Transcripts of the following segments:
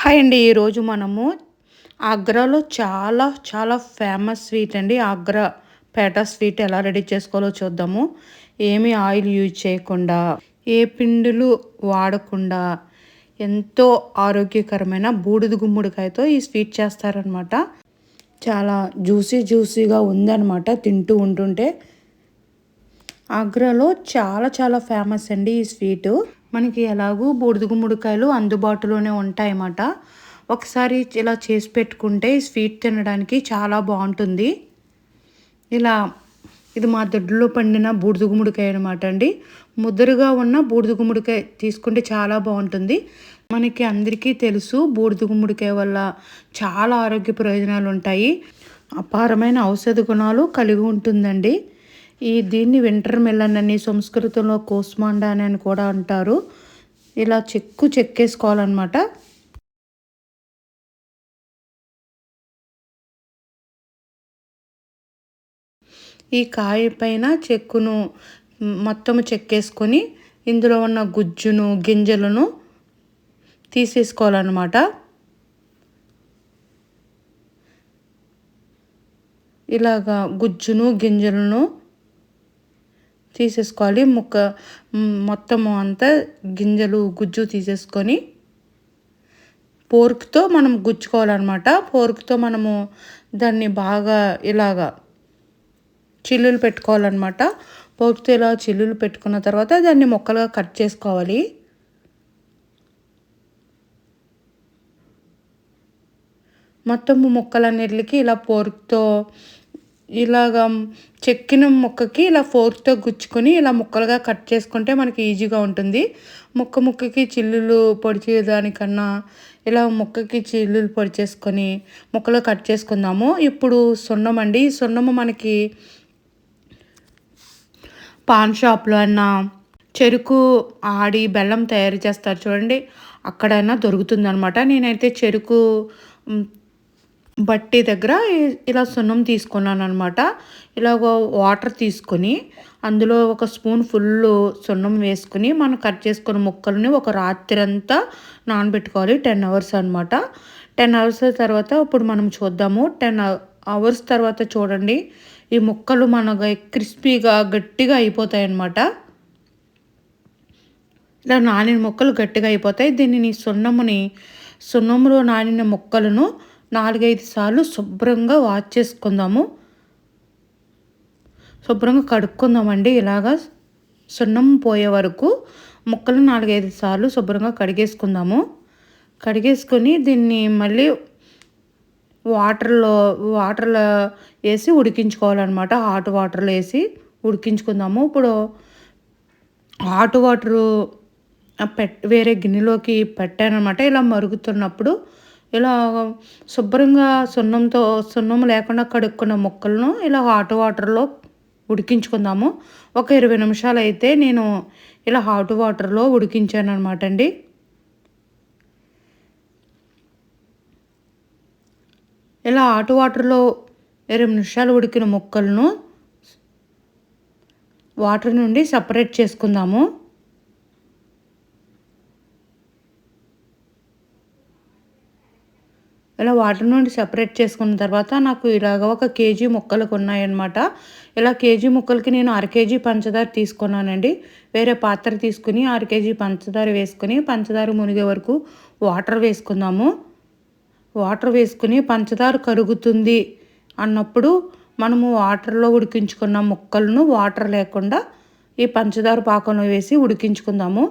Hi అండి. ఈరోజు మనము ఆగ్రాలో చాలా చాలా ఫేమస్ స్వీట్ అండి. ఆగ్రా పేట స్వీట్ ఎలా రెడీ చేసుకోవాలో చూద్దాము. ఏమి ఆయిల్ యూజ్ చేయకుండా ఏ పిండిలు వాడకుండా ఎంతో ఆరోగ్యకరమైన బూడిద గుమ్మడికాయతో ఈ స్వీట్ చేస్తారనమాట చాలా జ్యూసీ జ్యూసీగా ఉందన్నమాట తింటూ ఉంటుంటే. ఆగ్రాలో చాలా చాలా ఫేమస్ అండి ఈ స్వీటు. మనకి ఎలాగూ బూడిద గుమ్మడికాయలు అందుబాటులోనే ఉంటాయన్నమాట. ఒకసారి ఇలా చేసి పెట్టుకుంటే స్వీట్ తినడానికి చాలా బాగుంటుంది. ఇలా ఇది మా దొడ్లో పండిన బూడిద గుమ్మడికాయ అనమాట అండి. ముద్దరుగా ఉన్న బూడిద గుమ్మడికాయ తీసుకుంటే చాలా బాగుంటుంది. మనకి అందరికీ తెలుసు బూడిద గుమ్మడికాయ వల్ల చాలా ఆరోగ్య ప్రయోజనాలు ఉంటాయి. అపారమైన ఔషధ గుణాలు కలిగి ఉంటుందండి. ఈ దీన్ని వింటర్ మెలన్ అని సంస్కృతంలో కోస్మాండా అని కూడా అంటారు. ఇలా చెక్కు చెక్కేసుకోవాలన్నమాట. ఈ కాయ పైన చెక్కును మొత్తము చెక్కేసుకొని ఇందులో ఉన్న గుజ్జును గింజలను తీసేసుకోవాలన్నమాట. ఇలాగా గుజ్జును గింజలను తీసేసుకోవాలి. ముక్క మొత్తము అంతా గింజలు గుజ్జు తీసేసుకొని పోర్క్తో మనం గుచ్చుకోవాలన్నమాట. పోర్క్తో మనము దాన్ని బాగా ఇలాగా చిల్లులు పెట్టుకోవాలన్నమాట. పోర్క్తో ఇలా చిల్లులు పెట్టుకున్న తర్వాత దాన్ని మొక్కలుగా కట్ చేసుకోవాలి. మొత్తము ముక్కలన్నిటికి ఇలా పోర్క్తో ఇలాగ చెక్కిన ముక్కకి ఇలా ఫోర్క్తో గుచ్చుకొని ఇలా ముక్కలుగా కట్ చేసుకుంటే మనకి ఈజీగా ఉంటుంది. ముక్క ముక్కకి చిల్లులు పొడి దానికన్నా ఇలా ముక్కకి చిల్లులు పొడి చేసుకొని ముక్కలు కట్ చేసుకుందాము. ఇప్పుడు సున్నం అండి. సున్నము మనకి పాన్ షాప్లో అయినా చెరుకు ఆడి బెల్లం తయారు చేస్తారు చూడండి. అక్కడైనా దొరుకుతుంది అనమాట నేనైతే చెరుకు బట్టి దగ్గర ఇలా సున్నం తీసుకున్నాను అనమాట ఇలా వాటర్ తీసుకొని అందులో ఒక స్పూన్ ఫుల్ సున్నం వేసుకుని మనం కట్ చేసుకున్న ముక్కల్ని ఒక రాత్రి అంతా నానబెట్టుకోవాలి. టెన్ అవర్స్ అనమాట టెన్ అవర్స్ తర్వాత ఇప్పుడు మనం చూద్దాము. టెన్ అవర్స్ తర్వాత చూడండి. ఈ ముక్కలు మనగా క్రిస్పీగా గట్టిగా అయిపోతాయి అన్నమాట ఇలా నానిన ముక్కలు గట్టిగా అయిపోతాయి. దీనిని సున్నముని సున్నములో నానిన ముక్కలను నాలుగైదు సార్లు శుభ్రంగా వాష్ చేసుకుందాము. శుభ్రంగా కడుక్కుందామండి. ఇలాగా సున్నం పోయే వరకు ముక్కలు నాలుగైదు సార్లు శుభ్రంగా కడిగేసుకుందాము. కడిగేసుకొని దీన్ని మళ్ళీ వాటర్లో వాటర్లో వేసి ఉడికించుకోవాలన్నమాట. హాట్ వాటర్లో వేసి ఉడికించుకుందాము. ఇప్పుడు హాట్ వాటరు పెట్ వేరే గిన్నెలోకి పెట్టానమాట ఇలా మరుగుతున్నప్పుడు ఇలా శుభ్రంగా సున్నంతో సున్నం లేకుండా కడుక్కున్న ముక్కలను ఇలా హాట్ వాటర్లో ఉడికించుకుందాము. ఒక ఇరవై నిమిషాలు అయితే నేను ఇలా హాట్ వాటర్లో ఉడికించాను అనమాట అండి. ఇలా హాట్ వాటర్లో ఇరవై నిమిషాలు ఉడికిన ముక్కలను వాటర్ నుండి సపరేట్ చేసుకుందాము. ఇలా వాటర్ నుండి సెపరేట్ చేసుకున్న తర్వాత నాకు ఇలాగ ఒక కేజీ ముక్కలకు ఉన్నాయన్నమాట ఇలా కేజీ ముక్కలకి నేను అర కేజీ పంచదార తీసుకున్నానండి. వేరే పాత్ర తీసుకుని అర కేజీ పంచదార వేసుకుని పంచదార మునిగే వరకు వాటర్ వేసుకుందాము. వాటర్ వేసుకుని పంచదార కరుగుతుంది అన్నప్పుడు మనము వాటర్లో ఉడికించుకున్న ముక్కలను వాటర్ లేకుండా ఈ పంచదార పాకంలో వేసి ఉడికించుకుందాము.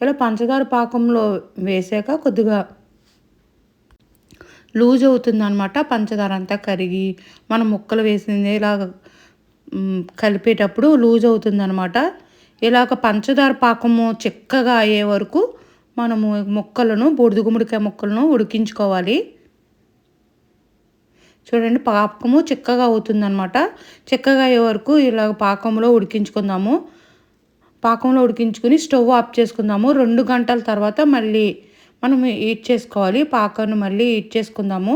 ఇలా పంచదార పాకంలో వేసాక కొద్దిగా లూజ్ అవుతుంది అనమాట పంచదార అంతా కరిగి మనం ముక్కలు వేసింది ఇలా కలిపేటప్పుడు లూజ్ అవుతుంది అనమాట ఇలాగ పంచదార పాకము చిక్కగా అయ్యే వరకు మనము ముక్కలను బూడిద గుమ్మడికాయ ముక్కలను ఉడికించుకోవాలి. చూడండి పాకము చిక్కగా అవుతుందన్నమాట. చిక్కగా అయ్యే వరకు ఇలా పాకంలో ఉడికించుకుందాము. పాకంలో ఉడికించుకుని స్టవ్ ఆఫ్ చేసుకుందాము. రెండు గంటల తర్వాత మళ్ళీ మనం హీట్ చేసుకోవాలి పాకాన్ని మళ్ళీ హీట్ చేసుకుందాము.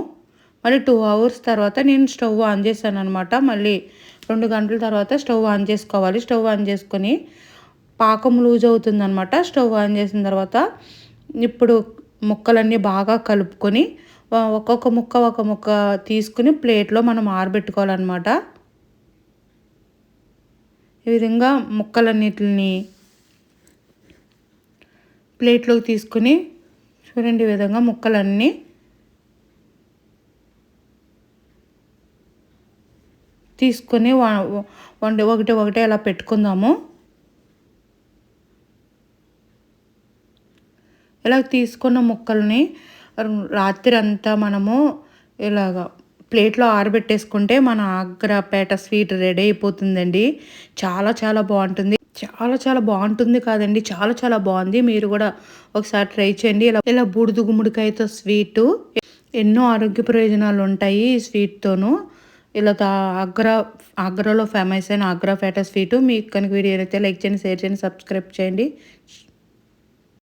మళ్ళీ టూ అవర్స్ తర్వాత నేను స్టవ్ ఆన్ చేశాను అనమాట మళ్ళీ రెండు గంటల తర్వాత స్టవ్ ఆన్ చేసుకోవాలి. స్టవ్ ఆన్ చేసుకొని పాకం లూజ్ అవుతుందనమాట స్టవ్ ఆన్ చేసిన తర్వాత ఇప్పుడు ముక్కలన్నీ బాగా కలుపుకొని ఒక్కొక్క ముక్క ఒక ముక్క తీసుకుని ప్లేట్లో మనం ఆరబెట్టుకోవాలన్నమాట. ఈ విధంగా ముక్కలన్నిటిని ప్లేట్లోకి తీసుకుని చూడండి ఈ విధంగా ముక్కలన్నీ. తీసుకొని వ- వండి ఒకటి ఒకటి అలా పెట్టుకుందాము. ఇలా తీసుకున్న ముక్కల్ని రాత్రి అంతా మనము ఇలాగ ప్లేట్లో ఆరబెట్టేసుకుంటే మన ఆగ్రాపేట స్వీట్ రెడీ అయిపోతుందండి. చాలా చాలా బాగుంటుంది. చాలా చాలా బాగుంటుంది కాదండి. చాలా చాలా బాగుంది. మీరు కూడా ఒకసారి ట్రై చేయండి. ఇలా ఇలా బూడిద గుమ్మడికాయతో స్వీటు ఎన్నో ఆరోగ్య ప్రయోజనాలు ఉంటాయి ఈ స్వీట్తోనూ. ఇలా తా- ఆగ్రా ఆగ్రాలో ఫేమస్ అయిన ఆగ్రా పేట స్వీటు. మీకు కనుక వీడియో అయితే లైక్ చేయండి షేర్ చేయండి సబ్స్క్రైబ్ చేయండి.